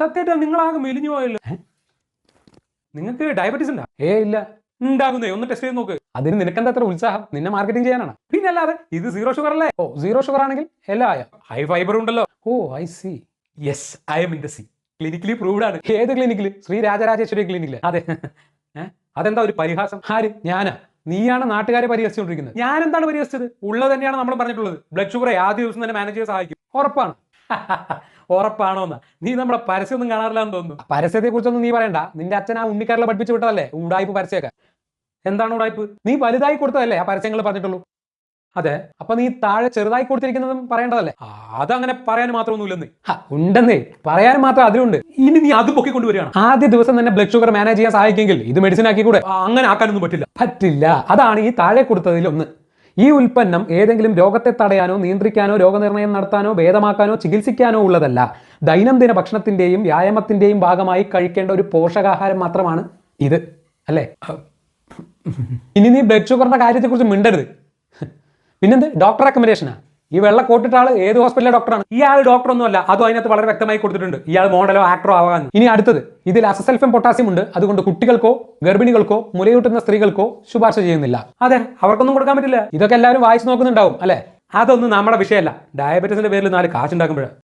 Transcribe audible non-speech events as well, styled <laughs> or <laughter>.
സത്യമായിട്ട് നിങ്ങളാകെ മെലിഞ്ഞു പോയല്ലോ. നിങ്ങൾക്ക് ഡയബറ്റീസ് ഉണ്ടാ? ഏ ഇല്ല. ഉണ്ടാകുന്നേ ഒന്ന് ടെസ്റ്റ് ചെയ്ത് നോക്ക്. അതിന് നിനക്കെന്താ അത്ര ഉത്സാഹം? നിന്നെ മാർക്കറ്റിംഗ് ചെയ്യാനാണ്? പിന്നെ അല്ലാതെ ഇത് സീറോ ഷുഗർ അല്ലേ? ഓ സീറോ ഷുഗർ ആണെങ്കിൽ എല്ലാം ആയ. ഹൈ ഫൈബർ ഉണ്ടല്ലോ. ഓ I see yes I'm in the C clinically proved ആണ്. ഏത് ക്ലിനിക്കിൽ ശ്രീ രാജരാജേശ്വരി ക്ലിനിക്കിൽ അതെ? അതെന്താ ഒരു പരിഹാസം? ആര്? ഞാനാ. നീയാണ് നാട്ടുകാരെ പരിഹസിച്ചുകൊണ്ടിരിക്കുന്നത്. ഞാൻ എന്താണ് പരിഹസിച്ചത്? ഉള്ളത് തന്നെയാണ് നമ്മൾ പറഞ്ഞിട്ടുള്ളത്. ബ്ലഡ് ഷുഗർ ആദ്യ ദിവസം തന്നെ മാനേജ് ചെയ്യാൻ സഹായിക്കും. ഉറപ്പാണ്. <laughs> ഉറപ്പാണോ എന്ന് നീ നമ്മുടെ പരസ്യമൊന്നും കാണാറില്ലാന്ന് തോന്നുന്നു. പരസ്യത്തെ കുറിച്ചൊന്നും നീ പറയണ്ട. നിന്റെ അച്ഛൻ ആ ഉണ്ണിക്കാരിലെ പഠിപ്പിച്ചു വിട്ടതല്ലേ? ഉടായ്പ് പരസ്യമൊക്കെ. എന്താണ് ഉടായ്പ് നീ വലുതായി കൊടുത്തതല്ലേ ആ പരസ്യങ്ങൾ പറഞ്ഞിട്ടുള്ളൂ? അതെ. അപ്പൊ നീ താഴെ ചെറുതായി കൊടുത്തിരിക്കുന്നതും പറയേണ്ടതല്ലേ? അതങ്ങനെ പറയാൻ മാത്രമൊന്നുമില്ലെന്ന്. ഉണ്ടെന്നേ. പറയാൻ മാത്രം അതിലുണ്ട്. ഇനി നീ അത് പൊക്കി പൊക്കിക്കൊണ്ടുവരികയാണ് ആദ്യ ദിവസം തന്നെ ബ്ലഡ് ഷുഗർ മാനേജ് ചെയ്യാൻ സഹായിക്കെങ്കിൽ ഇത് മെഡിസിൻ ആക്കി കൂടെ അങ്ങനെ ആക്കാനൊന്നും പറ്റില്ല. പറ്റില്ല. അതാണ് ഈ താഴെ കൊടുത്തതിൽ ഒന്ന് ഈ ഉൽപ്പന്നം ഏതെങ്കിലും രോഗത്തെ തടയാനോ നിയന്ത്രിക്കാനോ രോഗനിർണയം നടത്താനോ ഭേദമാക്കാനോ ചികിത്സിക്കാനോ ഉള്ളതല്ല. ദൈനംദിന ഭക്ഷണത്തിന്റെയും വ്യായാമത്തിന്റെയും ഭാഗമായി കഴിക്കേണ്ട ഒരു പോഷകാഹാരം മാത്രമാണ് ഇത് അല്ലേ? ഇനി നീ ബ്ലഡ് ഷുഗറിന്റെ കാര്യത്തെക്കുറിച്ച് മിണ്ടരുത്. പിന്നെന്ത്? ഡോക്ടർ റെക്കമെൻഡേഷനാ ഈ വെള്ള കോട്ടിട്ട ആൾ ഏത് ഹോസ്പിറ്റലിലെ ഡോക്ടറാണ് ഇയാൾ ഡോക്ടർ ഒന്നുമല്ല. അതും അതിനകത്ത് വളരെ വ്യക്തമായി കൊടുത്തിട്ടുണ്ട്. ഇയാൾ മോഡലോ ആക്ടറോ ആവാൻ ഇനി അടുത്തത്. ഇതിൽ അസസൽഫം പൊട്ടാസ്യം ഉണ്ട്. അതുകൊണ്ട് കുട്ടികൾക്കോ ഗർഭിണികൾക്കോ മുലയൂട്ടുന്ന സ്ത്രീകൾക്കോ ശുപാർശ ചെയ്യുന്നില്ല. അതെ അവർക്കൊന്നും കൊടുക്കാൻ പറ്റില്ല. ഇതൊക്കെ എല്ലാവരും വായിച്ചു നോക്കുന്നുണ്ടാവും അല്ലെ? അതൊന്നും നമ്മുടെ വിഷയമല്ല. ഡയബറ്റീസിന്റെ പേരിൽ നാല് കാശുണ്ടാക്കുമ്പോഴാണ്